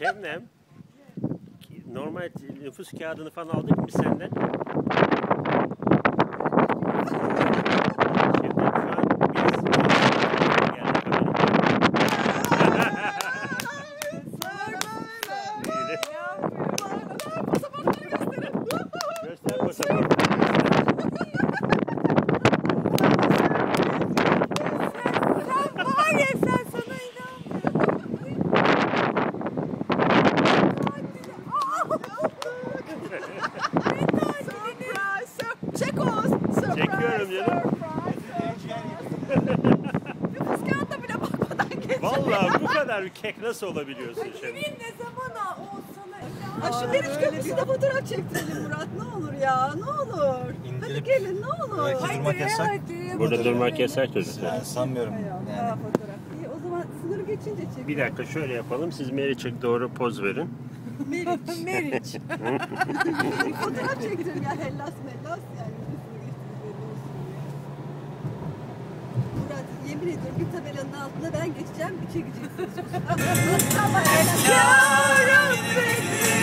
Şebnem, normal nüfus kağıdını falan aldık mı senden? Şebnem şu an biz geldik Göster pasaportu. Var ya sen sana inanmıyorum. Çek Oğuz. Çekiyorum canım. Nüfus kağıdına bile bakmadan geç. Vallahi bu kadar bir kek nasıl olabiliyorsun Şebnem? Kimin ne zamana o sana Ay şu Meriç Köprüsü'nde fotoğraf çektirelim Murat ne olur ya ne olur. Hadi gelin ne olur. Belki durmak yasak. hadi. Burada durmak yasak çocuklar. Yani sanmıyorum. Yok, Yani. daha fotoğraf. İyi o zaman sınırı geçince çek. Bir dakika şöyle yapalım. Siz Meriç'e doğru poz verin. Meriç. Meriç. fotoğraf çektirelim ya Hellas Mellas yani. yemin ediyorum bir tabelanın altında ben geçeceğim, üçe gideceksiniz. Yaşıyorum.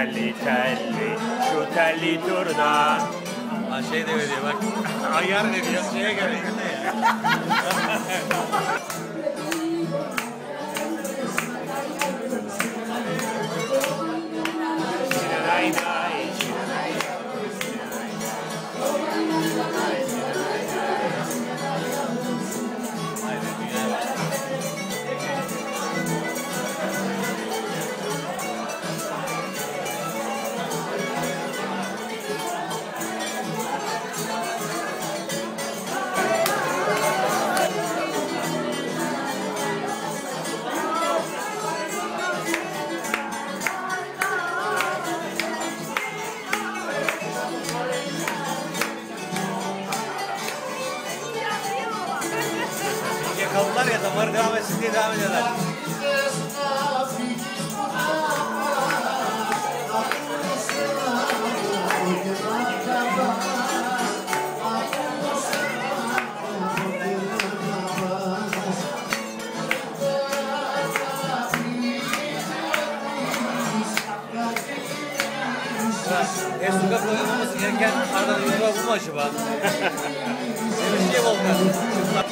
Telli telli şu telli turna. Ha şey de veriyor bak. Ayar veriyor şeye göre. devam etsin diye devam ediyorlar. E sokak oynaması gereken Arda Yılmaz bu mu acaba? Demiş ki Volkan.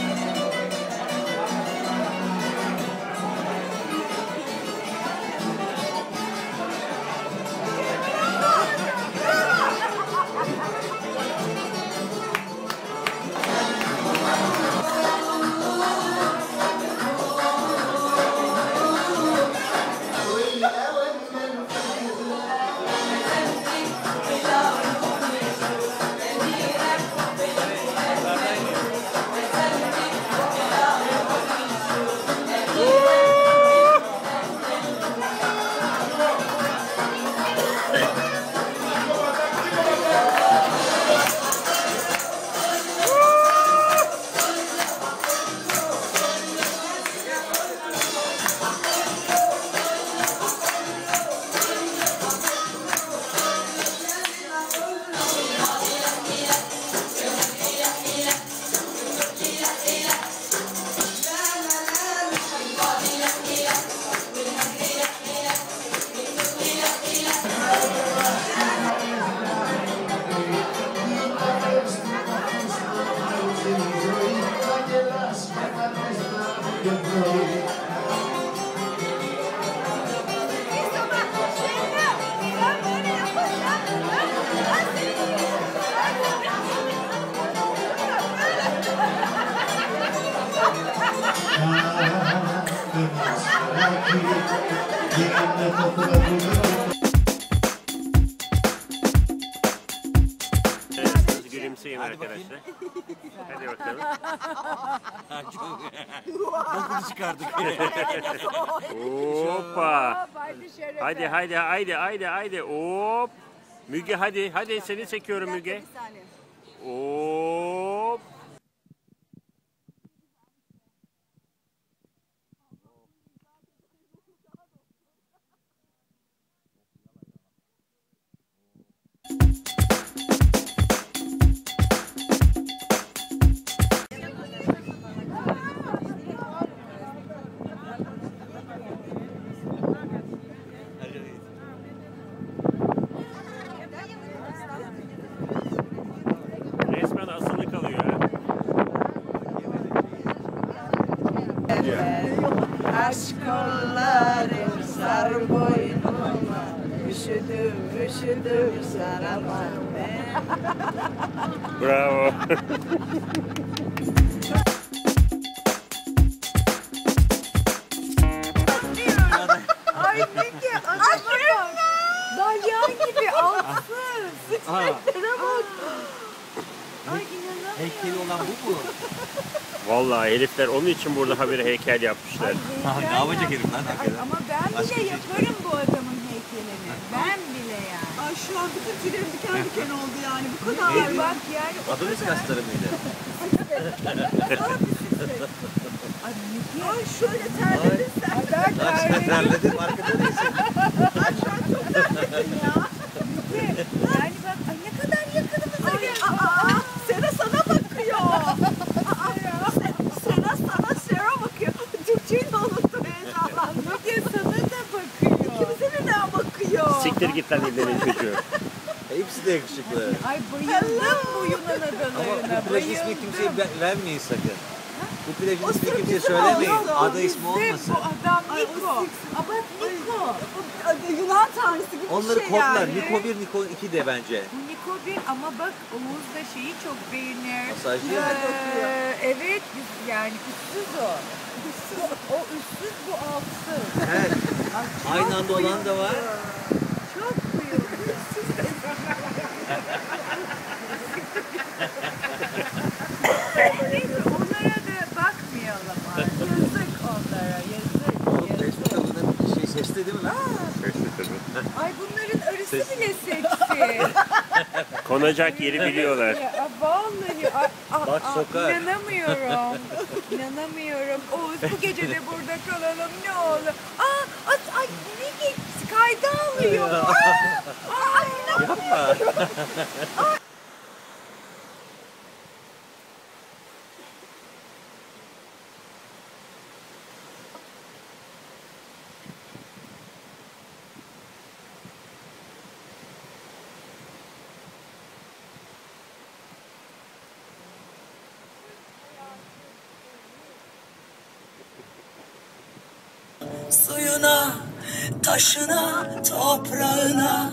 Gülümseyin arkadaşlar. Hadi bakalım. Bokunu çıkardık. Hoppa. Hadi hadi haydi haydi haydi. Hop. Müge hadi hadi seni çekiyorum Müge. Hop. Üşüdüm Bravo. Ay Peki adama bak Dalyan gibi alsın. Sıçralara bak. Ay inanamıyorum. Heykeli olan bu mu? Vallahi herifler onun için burada habire heykel yapmışlar. Ha, ne yapacak herif lan Ay, ama ben bile şey yaparım bu adamın heykelini. Ben bile yani. Ay şu an bütün tüylerim diken diken oldu yani. Bu kadar. Ay bak yani Adınız kasları mıydı? Ay. Ay şöyle terledin sen. Ay ben terledim farkında değilsin. ya. Müge. Yani bak ay ne kadar yakınımıza Ay, geldi. aa, Sera sana bakıyor. Aa, Se- Sera sana Sera bakıyor. Türkçeyi de unuttum heyecanlandım. Müge sana da bakıyor. Bize birden bakıyor. Siktir git lan ibnenin çocuğu. De yakışıklı. Ay bayıldım bu Yunan Ama adalarına. bu plaj ismi kimseye ver- vermeyin sakın. Bu plajın O ismini sırf kimseye bizim söylemeyin. Adı ismi olmasın. bu adam Ay, o Niko. bak Niko. Adı Yunan tanrısı gibi Onları bir şey kodlar. yani. Niko 1, Niko 2 de bence. Bu Niko bir ama bak Oğuz da şeyi çok beğenir. Masajcı ya. Ee, evet biz- yani üstsüz o. O üstsüz bu altsız. Evet. Aynı anda olan da var. Ses- bile seksi. Konacak yeri biliyorlar. Ya, vallahi a, a, Bak a, sokar. inanamıyorum. İnanamıyorum. Oğuz bu gece de burada kalalım ne olur. Aa, at, ay ne geç kayda alıyor. Aa, ay, Yapma. Suyuna, taşına, toprağına.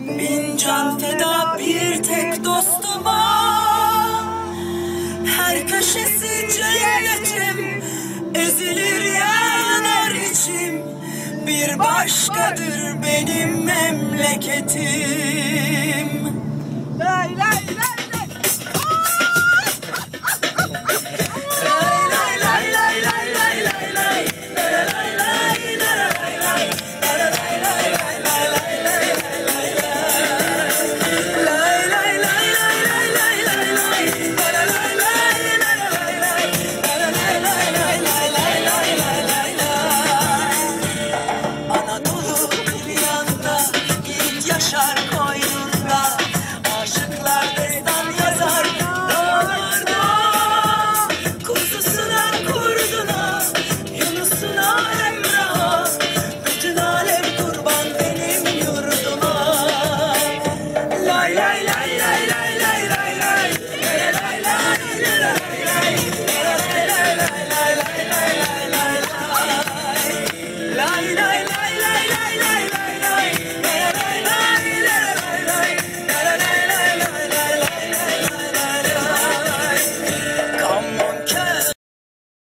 Bin can feda bir tek dostuma. Her köşesi cennetim Ezilir yanar içim. Bir başkadır benim memleketim. Lay lay lay